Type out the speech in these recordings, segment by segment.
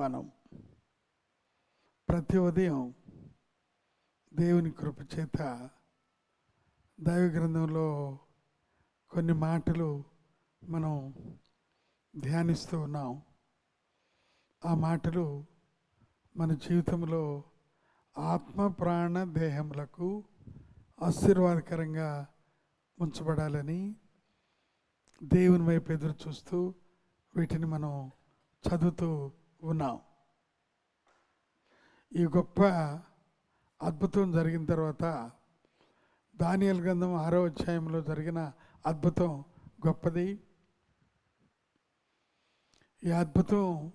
ఆహ్వానం ప్రతి ఉదయం దేవుని కృప చేత దైవ గ్రంథంలో కొన్ని మాటలు మనం ధ్యానిస్తూ ఉన్నాం. ఆ మాటలు మన జీవితంలో ఆత్మ ప్రాణ దేహములకు ఆశీర్వాదకరంగా ఉంచబడాలని దేవుని వైపు ఎదురు చూస్తూ వీటిని మనం చదువుతూ ఉన్నాం. ఈ గొప్ప అద్భుతం జరిగిన తర్వాత దానియల్ గ్రంథం ఆరో అధ్యాయంలో జరిగిన అద్భుతం గొప్పది. ఈ అద్భుతం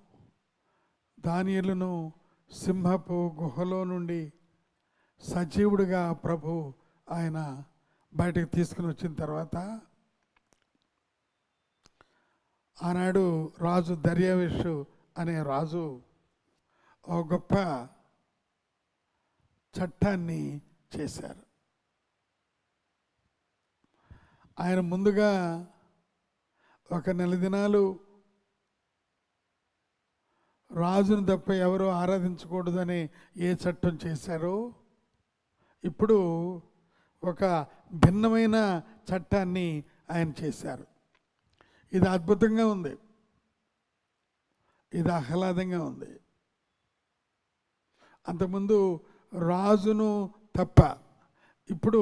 దానియలను సింహపు గుహలో నుండి సజీవుడిగా ప్రభు ఆయన బయటకు తీసుకుని వచ్చిన తర్వాత ఆనాడు రాజు దర్యావేషు అనే రాజు ఒక గొప్ప చట్టాన్ని చేశారు. ఆయన ముందుగా ఒక నెల దినాలు రాజును తప్ప ఎవరు ఆరాధించకూడదని ఏ చట్టం చేశారో ఇప్పుడు ఒక భిన్నమైన చట్టాన్ని ఆయన చేశారు. ఇది అద్భుతంగా ఉంది. ఇది ఆహ్లాదంగా ఉంది. అంతకుముందు రాజును తప్ప ఇప్పుడు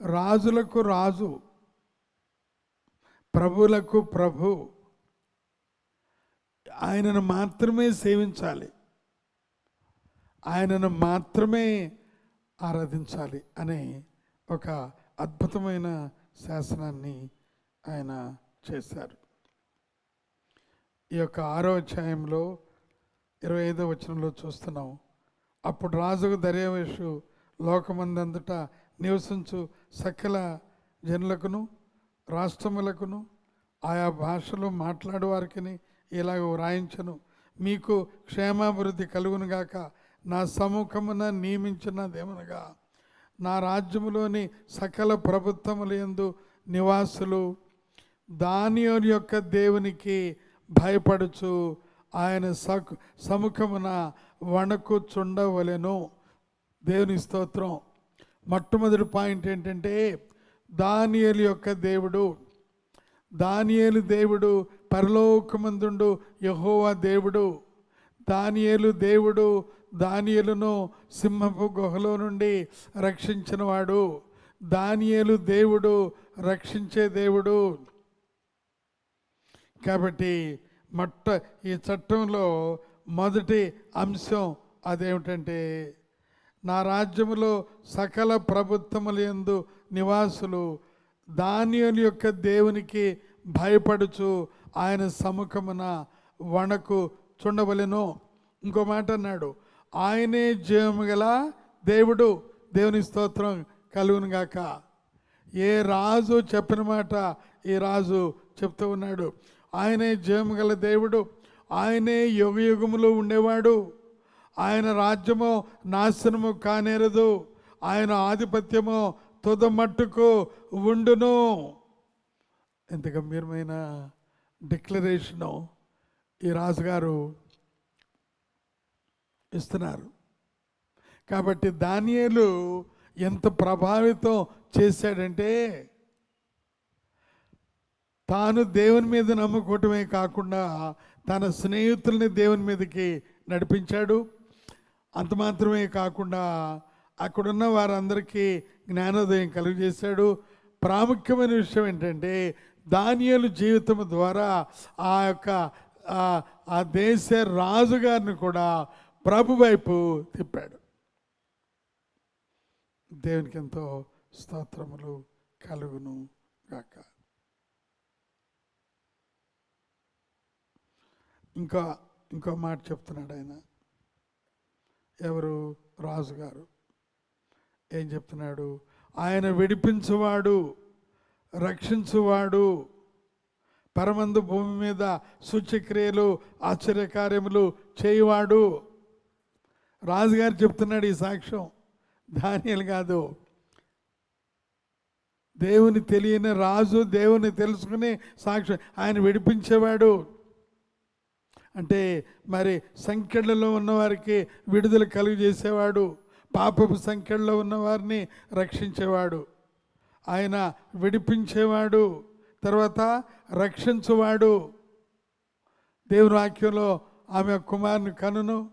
రాజులకు రాజు ప్రభులకు ప్రభు ఆయనను మాత్రమే సేవించాలి ఆయనను మాత్రమే ఆరాధించాలి అనే ఒక అద్భుతమైన శాసనాన్ని ఆయన చేశారు. ఈ యొక్క ఆరో అధ్యాయంలో ఇరవై ఐదో వచనంలో చూస్తున్నాం. అప్పుడు రాజుకు దర్యావేషు లోకమందంతటా నివసించు సకల జనులకును రాష్ట్రములకును ఆయా భాషలు మాట్లాడు వారికి ఇలాగ వ్రాయించను. మీకు క్షేమాభివృద్ధి కలుగునుగాక నా సముఖమున నియమించినదేమనగా నా రాజ్యములోని సకల ప్రభుత్వముల యందు నివాసులు దానియోని యొక్క దేవునికి భయపడుచు ఆయన సకు సముఖమున వణకుచుండవలెను. దేవుని స్తోత్రం. మొట్టమొదటి పాయింట్ ఏంటంటే దానియలు యొక్క దేవుడు దానియేలు దేవుడు పరలోకమందుండు యహోవా దేవుడు దానియేలు దేవుడు దానియేలును సింహపు గుహలో నుండి రక్షించినవాడు దానియేలు దేవుడు రక్షించే దేవుడు కాబట్టి మొట్ట ఈ చట్టంలో మొదటి అంశం అదేమిటంటే నా రాజ్యములో సకల ప్రభుత్వముల ఎందు నివాసులు దానియుని యొక్క దేవునికి భయపడుచు ఆయన సముఖమున వణకు చుండవలెను. ఇంకో మాట అన్నాడు ఆయనే జయము గల దేవుడు. దేవుని స్తోత్రం కలుగును గాక. ఏ రాజు చెప్పిన మాట ఈ రాజు చెప్తూ ఉన్నాడు. ఆయనే జీవము గల దేవుడు. ఆయనే యుగ యుగములో ఉండేవాడు. ఆయన రాజ్యము నాశనము కానేరదు. ఆయన ఆధిపత్యము తుద మట్టుకు ఉండును. ఎంత గంభీరమైన డిక్లరేషను ఈ రాజుగారు ఇస్తున్నారు. కాబట్టి దానియలు ఎంత ప్రభావితం చేశాడంటే తాను దేవుని మీద నమ్ముకోవటమే కాకుండా తన స్నేహితుల్ని దేవుని మీదకి నడిపించాడు. అంత మాత్రమే కాకుండా అక్కడున్న వారందరికీ జ్ఞానోదయం కలుగజేశాడు. ప్రాముఖ్యమైన విషయం ఏంటంటే దానియలు జీవితం ద్వారా ఆ యొక్క ఆ- ఆ దేశ రాజుగారిని కూడా ప్రభు వైపు తిప్పాడు. దేవునికి ఎంతో స్తోత్రములు కలుగును గాక. ఇంకా ఇంకో మాట చెప్తున్నాడు ఆయన. ఎవరు? రాజుగారు. ఏం చెప్తున్నాడు? ఆయన విడిపించువాడు రక్షించువాడు. పరమందు భూమి మీద సూచ్యక్రియలు ఆశ్చర్యకార్యములు చేయువాడు. రాజుగారు చెప్తున్నాడు ఈ సాక్ష్యం. ధాన్యాలు కాదు. దేవుని తెలియని రాజు దేవుని తెలుసుకుని సాక్ష్యం. ఆయన విడిపించేవాడు. అంటే మరి సంఖ్యలలో ఉన్నవారికి విడుదల కలుగజేసేవాడు పాపపు సంఖ్యలో ఉన్నవారిని రక్షించేవాడు ఆయన విడిపించేవాడు తర్వాత రక్షించువాడు. దేవుని వాక్యంలో ఆమె కుమారుని కనును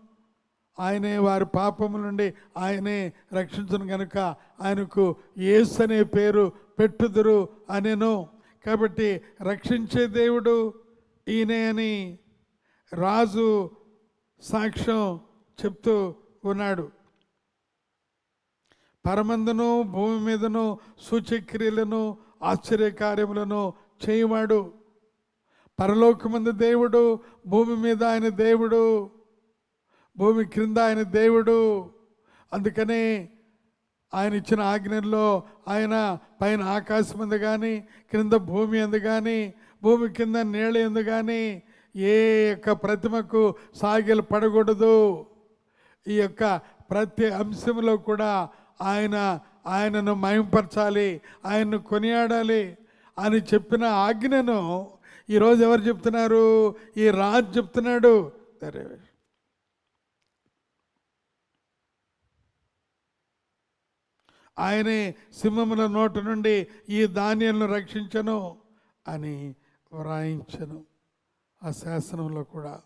ఆయనే వారి పాపము నుండి ఆయనే రక్షించను కనుక ఆయనకు ఏసు అనే పేరు పెట్టుదురు అనేను. కాబట్టి రక్షించే దేవుడు ఈయనే అని రాజు సాక్ష్యం చెప్తూ ఉన్నాడు. పరమందును భూమి మీదను సూచక్రియలను ఆశ్చర్యకార్యములను చేయవాడు. పరలోకమందు దేవుడు భూమి మీద ఆయన దేవుడు భూమి క్రింద ఆయన దేవుడు. అందుకనే ఆయన ఇచ్చిన ఆజ్ఞల్లో ఆయన పైన ఆకాశం ఎందు కానీ క్రింద భూమి ఎందు కానీ భూమి కింద నీళ్ళ ఎందు కానీ ఏ యొక్క ప్రతిమకు సాగిలు పడకూడదు. ఈ యొక్క ప్రతి అంశంలో కూడా ఆయన ఆయనను మయంపరచాలి ఆయన్ను కొనియాడాలి అని చెప్పిన ఆజ్ఞను ఈరోజు ఎవరు చెప్తున్నారు? ఈ రాజు చెప్తున్నాడు. సరే ఆయనే సింహముల నోటు నుండి ఈ ధాన్యాలను రక్షించను అని వ్రాయించను. ఆ శాసనంలో కూడా.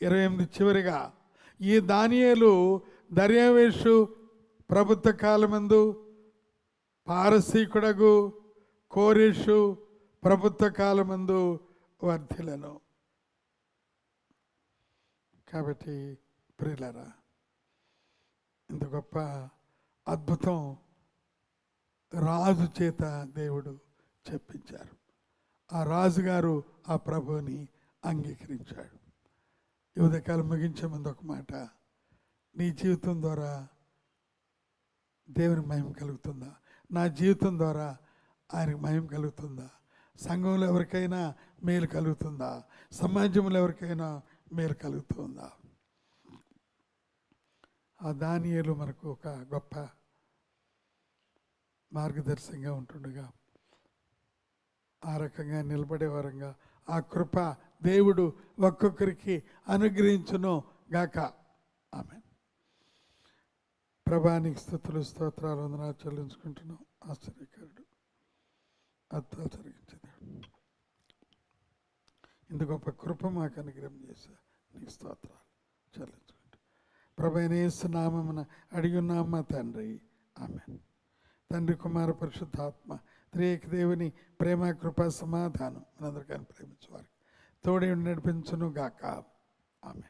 ఇరవై ఎనిమిది చివరిగా ఈ దానియేలు దర్యావేషు ప్రభుత్వ కాలమందు పారసీకుడగు కోరేషు ప్రభుత్వ కాలమందు వర్ధిలను కాబట్టి ప్రియులరా ఇంత గొప్ప అద్భుతం రాజు చేత దేవుడు చెప్పించారు. ఆ రాజుగారు ఆ ప్రభువుని అంగీకరించాడు. యువతకాలం ముగించే ముందు ఒక మాట. నీ జీవితం ద్వారా దేవుని మహిమ కలుగుతుందా? నా జీవితం ద్వారా ఆయనకు మహిమ కలుగుతుందా? సంఘంలో ఎవరికైనా మేలు కలుగుతుందా? సమాజంలో ఎవరికైనా మేలు కలుగుతుందా? ఆ దానియలు మనకు ఒక గొప్ప మార్గదర్శకంగా ఉంటుండగా ఆ రకంగా నిలబడే వరంగా. ఆ కృప దేవుడు ఒక్కొక్కరికి అనుగ్రహించును గాక. ఆమె ప్రభానికి స్థుతులు స్తోత్రాలు వందనాలు చెల్లించుకుంటున్నాం. ఆశ్చర్యకరుడు. అర్థాలు జరిగించింది ఇంత గొప్ప కృప మాకు అనుగ్రహం చేశా నీకు స్తోత్రాలు చెల్లించుకుంటూ. ప్రభైనేసు నామమున అడిగి ఉన్నామా తండ్రి. ఆమె తండ్రి కుమార పరిశుద్ధాత్మ త్రియేక దేవుని ప్రేమ కృప సమాధానం మనందరికీ ప్రేమించేవారికి తోడే నడిపించును గాక ఆమె